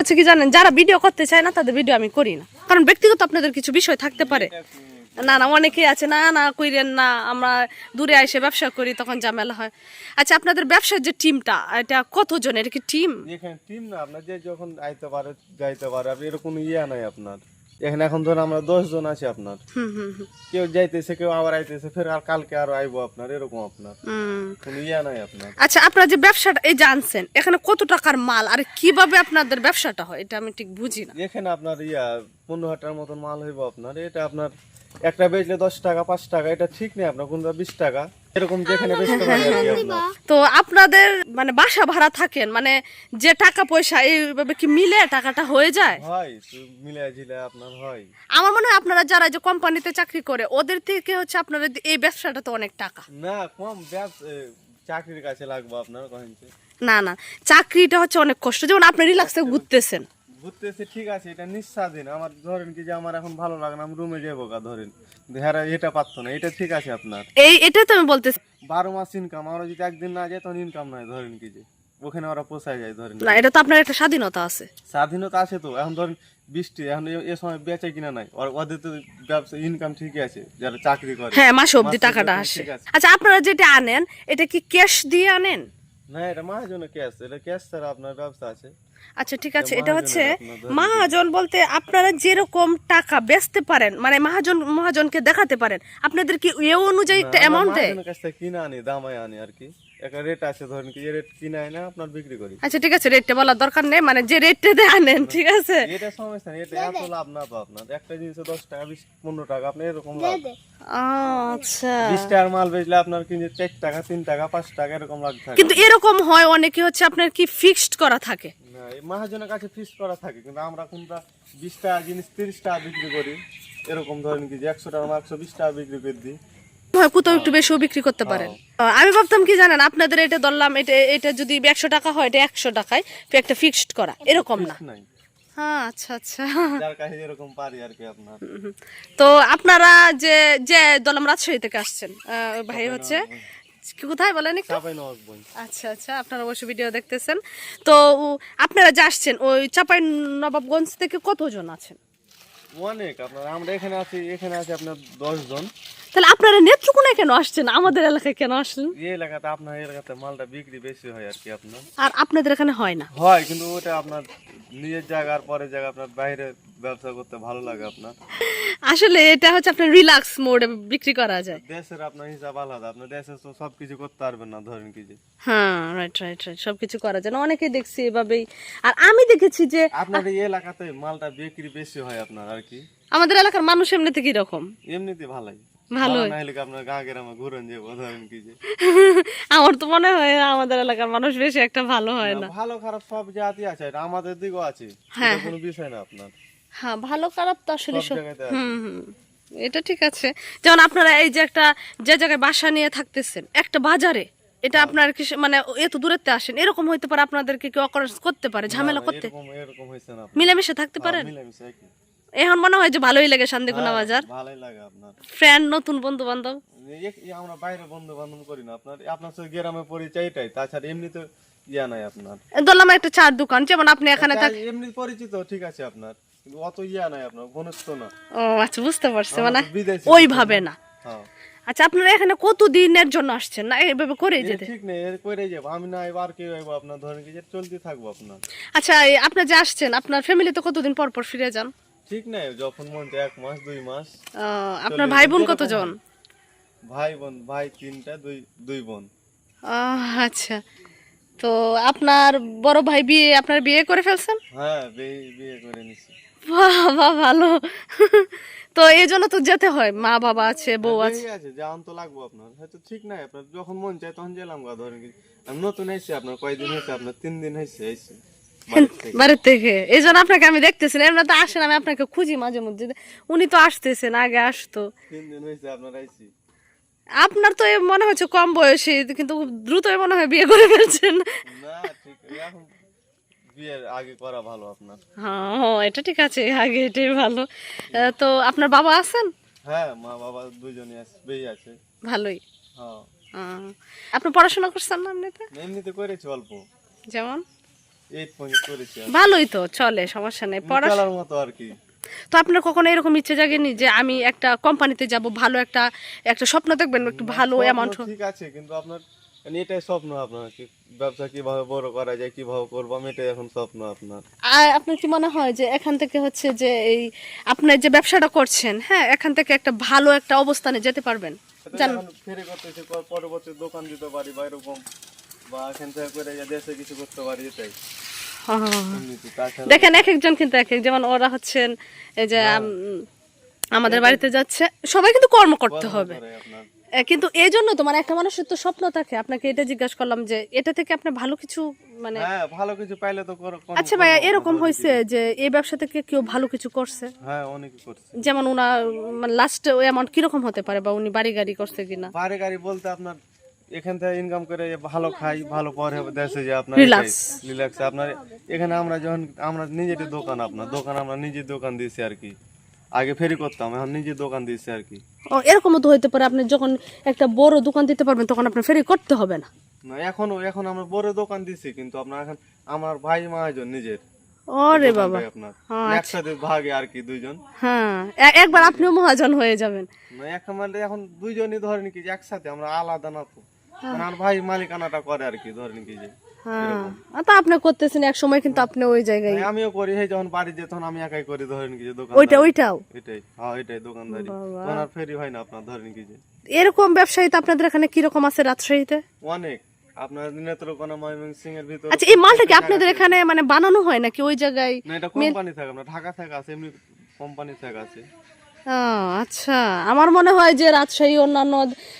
হচ্ছে কি জানেন, যারা ভিডিও করতে চায় না, তাদের ভিডিও আমি করি না। কারণ ব্যক্তিগত আপনাদের কিছু বিষয় থাকতে পারে। না না, অনেকেই আছে, না না, কইরেন না, আমরা দূরে এসে ব্যবসা করি, তখন ঝামেলা হয়। আচ্ছা আপনাদের ব্যবসার যে টিমটা এটা কতজন? এটা কি টিম টিম না, আপনার যে যখন আইতে পারে, যাইতে পারে, আপনি এরকম ইয়া নাই আপনার। এখানে এখন ধরুন আমরা দশ জন আছি আপনার। কেউ যাইতেছে কেউ আবার আইতেছে ফের আর কালকে আরও আইবো আপনার এরকম আপনার। কোনো ইয়া নাই আপনার। আচ্ছা আপনারা যে ব্যবসাটা এই জানছেন এখানে কত টাকার মাল আর কীভাবে আপনাদের ব্যবসাটা হয় এটা আমি ঠিক বুঝি না। এখানে আপনার ইয়া পনেরো হাজার মতন মাল হইব আপনার এটা আপনার একটা বেচলে দশ টাকা পাঁচ টাকা এটা ঠিক নেই আপনার কোনটা বিশ টাকা? এরকম যেখানে বেচতে পারে আর কি আপনার তো আপনাদের মানে বাসা ভাড়া থাকেন মানে যে টাকা পয়সা এইভাবে কি মিলে টাকাটা হয়ে যায়? হয় তো মিলে ঝিলে আপনার হয়। আমার মনে হয় আপনারা যারা যে কোম্পানিতে চাকরি করে ওদের থেকে হচ্ছে আপনাদের এই ব্যবসাটা তো অনেক টাকা। না কম ব্যবসা চাকরির কাছে লাগবো আপনার কহেন না না চাকরিটা হচ্ছে অনেক কষ্ট। যেমন আপনি রিল্যাক্সে ঘুরতেছেন। ঘুরতেছে ঠিক আছে এটা নিঃস্বাধীন। আমার ধরেন কি যে আমার এখন ভালো লাগে না আমি রুমে যাব গা ধরেন। হ্যাঁ এটা পারতো না এটা ঠিক আছে আপনার। এই এটাই তো আমি বলতেছি। বারো মাস ইনকাম আমরা যদি একদিন না তখন ইনকাম নাই ধরেন কি যে। ওখানে ওরা পোষায় যায় ধরেন। না এটা তো আপনার একটা স্বাধীনতা আছে। স্বাধীনতা আছে তো এখন ধরেন বৃষ্টি এখন এ- এ সময় বেচে কিনা নাই। ওদের তো ব্যবসা ইনকাম ঠিকই আছে যারা চাকরি করে। হ্যাঁ মাসে অব্দি টাকাটা আসে। আচ্ছা আপনারা যেটা আনেন এটা কি ক্যাশ দিয়ে আনেন? না এটা মহাজন ক্যাশ এটা ক্যাশ ছাড়া আপনার ব্যবসা আছে। আচ্ছা ঠিক আছে এটা হচ্ছে। মহাজন বলতে আপনারা যেরকম টাকা বেচতে পারেন মানে মহাজন মহাজনকে দেখাতে পারেন আপনাদের কি এ অনুযায়ী একটা অ্যামাউন্ট দেয়? কিনে আনি দামায় আনি আর কি। একটা রেট আছে ধরেন কি রেট কিনে আনে আপনার বিক্রি করি। আচ্ছা ঠিক আছে রেটটা বলার দরকার নেই মানে যে রেটটা দিয়ে আনেন ঠিক আছে? এটা সমস্যা নেই এটা এত লাভ না তো আপনার। একটা জিনিসে দশ টাকা টাকা আপনি এরকম লাভ। আচ্ছা। টাকার মাল বেচলে আপনার টাকা তিন টাকা পাঁচ টাকা এরকম লাভ থাকে। কিন্তু এরকম হয় অনেকে হচ্ছে আপনার কি ফিক্সড করা থাকে। মহাজনের কাছে ফিক্স করা থাকে কিন্তু আমরা কোনটা বিশ টাকা জিনিস তিরিশ টাকা বিক্রি করি এরকম ধরেন কি যে একশো টাকা একশো বিশ টাকা বিক্রি করে দিই। কোথাও একটু বেশিও বিক্রি করতে পারেন। আমি ভাবতাম কি জানেন আপনাদের এটা ধরলাম এটা এটা যদি একশো টাকা হয় এটা একশো টাকায় একটা ফিক্সড করা এরকম না। হ্যাঁ আচ্ছা আচ্ছা। এরকম পারি আর কি আপনার। তো আপনারা যে যে দলাম রাজশাহী থেকে আসছেন ভাই হচ্ছে কোথায় বলেন একটু? আচ্ছা আচ্ছা আপনারা অবশ্যই ভিডিও দেখতেছেন। তো আপনারা যে আসছেন ওই চাপাই নবাবগঞ্জ থেকে কতজন আছেন? অনেক আপনার আমরা এখানে আছি এখানে আছি আপনার দশ জন। তাহলে আপনারা নেত্রকোনায় কেন আসছেন? আমাদের এলাকায় কেন আসলেন? এই এলাকাতে আপনার এলাকাতে মালটা বিক্রি বেশি হয় আর কি আপনার। আর আপনাদের এখানে হয় না? হয় কিন্তু ওটা আপনার নিজের জায়গার পরে জায়গা আপনার বাইরে ব্যবসা করতে ভালো লাগে আপনার। আসলে এটা হচ্ছে আপনার রিল্যাক্স মোডে বিক্রি করা যায়। দেশের আপনার হিসাব আলাদা আপনার দেশে তো সবকিছু করতে পারবেন না ধরেন কি যে। হ্যাঁ রাইট রাইট রাইট সবকিছু করা যায় না। অনেকেই দেখছি এভাবেই। আর আমি দেখেছি যে আপনার এই এলাকাতে মালটা বিক্রি বেশি হয় আপনার আর কি। আমাদের এলাকার মানুষ এমনিতে কি রকম এমনিতে ভালোই। ভালো। আমার তো মনে হয় আমাদের এলাকার মানুষ বেশি একটা ভালো হয় না ভালো খারাপ সব জাতি আছে এটা আমাদের দিকেও আছে। হ্যাঁ, কোনো বিষয় না আপনার। হ্যাঁ ভালো খারাপ তো আসলে সব হুম হুম। এটা ঠিক আছে। যেমন আপনারা এই যে একটা যে জায়গায় বাসা নিয়ে থাকতেছেন একটা বাজারে এটা আপনার কি মানে এত দূরেতে আসেন এরকম হইতে পারে আপনাদেরকে কেউ অকারেন্স করতে পারে ঝামেলা করতে। মিলেমিশে থাকতে পারেন? হ্যাঁ। এখন মনে হয় যে ভালোই লাগে শান্তিকুনা হ্যাঁ, বাজার। ভালোই লাগে আপনার। ফ্রেন্ড নতুন বন্ধু বান্ধব আমরা বাইরে বন্ধু বান্ধব করি না আপনার আপনার সাথে গ্রামে পরিচয়টাই তাছাড়া এমনি তো ইয়া নাই আপনার। ধরলাম একটা চার দোকান যেমন আপনি এখানে থাক তাই এমনি পরিচিত ঠিক আছে আপনার কিন্তু অত ইয়া নাই আপনার ঘনত্ব না। ও আচ্ছা বুঝতে পারছি মানে তো ওইভাবে না। হ্যাঁ। আচ্ছা আপনারা এখানে কত দিনের জন্য আসছেন? না এইভাবে করে যেতে। ঠিক নেই করে যাব আমি না এবার কেউ আইবো আপনার ধরেন কি চলতে থাকব আপনার। আচ্ছা এই আপনার যে আসছেন আপনার ফ্যামিলিতে কতদিন পর পর ফিরে যান? ঠিক নেই যখন মন এক মাস দুই মাস। আপনার ভাই বোন কতজন? ভাই বোন ভাই তিনটা দুই দুই বোন। আচ্ছা। তো আপনার বড় ভাই বিয়ে আপনার বিয়ে করে ফেলছেন? হ্যাঁ বিয়ে করে নিছি। বাহ বাহ ভালো। তো এই জন্য তো যেতে হয় মা বাবা আছে বউ আছে। আছে যাওয়ান তো লাগবো আপনার। হয়তো ঠিক নাই আপনার যখন মন চায় তখন গেলাম গা ধরেন আমি নতুন এসেছি আপনার কয়দিন হয়েছে? আপনার তিন দিন হয়েছে এসে বাড়ির থেকে। এই জন্য আপনাকে আমি দেখতেছি এমনি তো আসেন আমি আপনাকে খুঁজি মাঝে মধ্যে। উনি তো আসতেছেন আগে আসতো। আপনার তো মনে হচ্ছে কম বয়সী কিন্তু খুব দ্রুতই মনে হয় বিয়ে করে ফেলছেন। আগে করা ভালো আপনার। হ্যাঁ এটা ঠিক আছে আগে এটাই ভালো। তো আপনার বাবা আছেন? হ্যাঁ মা বাবা আছে আছে। ভালোই। হ্যাঁ। আপনি পড়াশোনা করছেন না এমনিতে? এমনিতে করেছি অল্প। যেমন? ভালোই তো চলে সমস্যা নেই পড়া চলার মতো আর কি। তো আপনার কখনো এরকম ইচ্ছে জাগেনি যে আমি একটা কোম্পানিতে যাব ভালো একটা একটা স্বপ্ন দেখবেন একটু ভালো অ্যামাউন্ট ঠিক আছে কিন্তু আপনার মানে এটাই স্বপ্ন আপনার কি ব্যবসা কীভাবে বড় করা যায় কীভাবে করব আমি এটাই এখন স্বপ্ন আপনার। আর আপনার কি মনে হয় যে এখান থেকে হচ্ছে যে এই আপনার যে ব্যবসাটা করছেন হ্যাঁ এখান থেকে একটা ভালো একটা অবস্থানে যেতে পারবেন? জান- এখন ফেরি করতেছি পরবর্তী দোকান দিতে পারি বা এরকম বা এখান থেকে করে দেশে কিছু করতে পারি এটাই। হ্যাঁ। এমনিতে তাছাড়া দেখেন এক একজন কিন্তু এক এক যেমন ওরা হচ্ছেন এই যে আমাদের বাড়িতে যাচ্ছে সবাই কিন্তু কর্ম করতে হবে। কিন্তু এই জন্য তো মানে একটা মানুষের তো স্বপ্ন থাকে। আপনাকে এটা জিজ্ঞাসা করলাম যে এটা থেকে আপনি ভালো কিছু মানে হ্যাঁ ভালো কিছু পাইলে তো আচ্ছা ভাইয়া এরকম হয়েছে যে এই ব্যবসা থেকে কেউ ভালো কিছু করছে? হ্যাঁ অনেকে করছে। যেমন ওনার লাস্ট অ্যামাউন্ট কীরকম হতে পারে বা উনি বাড়ি গাড়ি করছে কিনা? বাড়ি গাড়ি বলতে আপনার এখান থেকে ইনকাম করে ভালো খাই ভালো পরে দেশে যে আপনার রিল্যাক্স আপনার এখানে আমরা যখন আমরা নিজেরই দোকান আপনার দোকান আমরা নিজের দোকান দিয়েছি আর কি। আগে ফেরি করতাম এখন নিজের দোকান দিয়েছি আর কি। ও এরকমও তো হইতে পারে আপনি যখন একটা বড় দোকান দিতে পারবেন তখন আপনার ফেরি করতে হবে না। না এখনও এখন আমরা বড় দোকান দিছি কিন্তু আপনার এখন আমার ভাই মহাজন নিজের। ওরে বাবা। আপনার। হ্যাঁ, একসাথে ভাগে আর কি দুইজন। হ্যাঁ একবার আপনিও মহাজন হয়ে যাবেন। না এখন মানে এখন দুইজনই ধরেন কি একসাথে আমরা আলাদা না তো। মানে ভাই মালিকানাটা করে আর কি ধরেন কি যে হ্যাঁ। তা আপনি করতেছেন এক সময় কিন্তু আপনি ওই জায়গায় মানে আমিও করি এই যখন বাড়ি যেত তখন আমি একাই করি ধরেন কি যে দোকান ওইটা ওইটাও? এটাই হ্যাঁ এটাই দোকানদারি। তখন আর ফেরি হয় না আপনার ধরেন কি যে। এরকম ব্যবসায়ী তো আপনাদের এখানে কীরকম আছে রাজশাহীতে? অনেক। আপনার নেত্রকোনা ময়মনসিং এর ভিতর আচ্ছা এই মালটা কি আপনাদের এখানে মানে বানানো হয় নাকি ওই জায়গায়? না এটা কোম্পানি থাকে ঢাকা থেকে আছে এমনি কোম্পানি থেকে আছে। আচ্ছা। আমার মনে হয় যে রাজশাহী অন্যান্য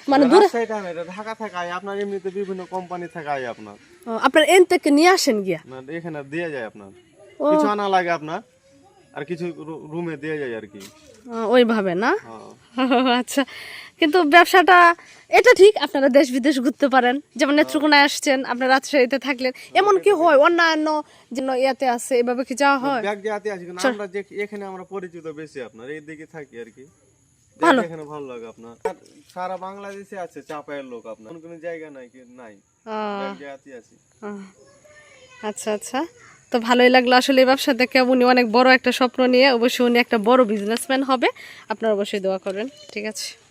মানে দূরে না, এটা ঢাকা থেকে আপনার এমনিতে বিভিন্ন কোম্পানি থেকে আয় আপনার আপনার এন থেকে নিয়ে আসেন গিয়া? এখানে দিয়ে যায় আপনার। কিছু আনা লাগে আপনার আর কিছু রুমে দিয়ে যায় আর কি। ওইভাবে না? হ্যাঁ। আচ্ছা। কিন্তু ব্যবসাটা এটা ঠিক আপনারা দেশ বিদেশ ঘুরতে পারেন। যেমন নেত্রকোনায় আসছেন আপনার রাজশাহীতে থাকলেন। এমন কি হয় অন্যান্য যেন ইয়াতে আছে এভাবে কি যাওয়া হয়? আমরা এখানে আমরা পরিচিত বেশি আপনার এই দিকে থাকি আর কি। ভালো। এখানে ভালো লাগে আপনার। সারা বাংলাদেশে আছে চাপায়ের লোক আপনার কোনো জায়গা নাই কি নাই। আচ্ছা আচ্ছা। তো ভালোই লাগল আসলে এই ব্যবসা দেখে। উনি অনেক বড় একটা স্বপ্ন নিয়ে অবশ্যই উনি একটা বড় বিজনেসম্যান হবে। আপনারা অবশ্যই দোয়া করবেন। ঠিক আছে।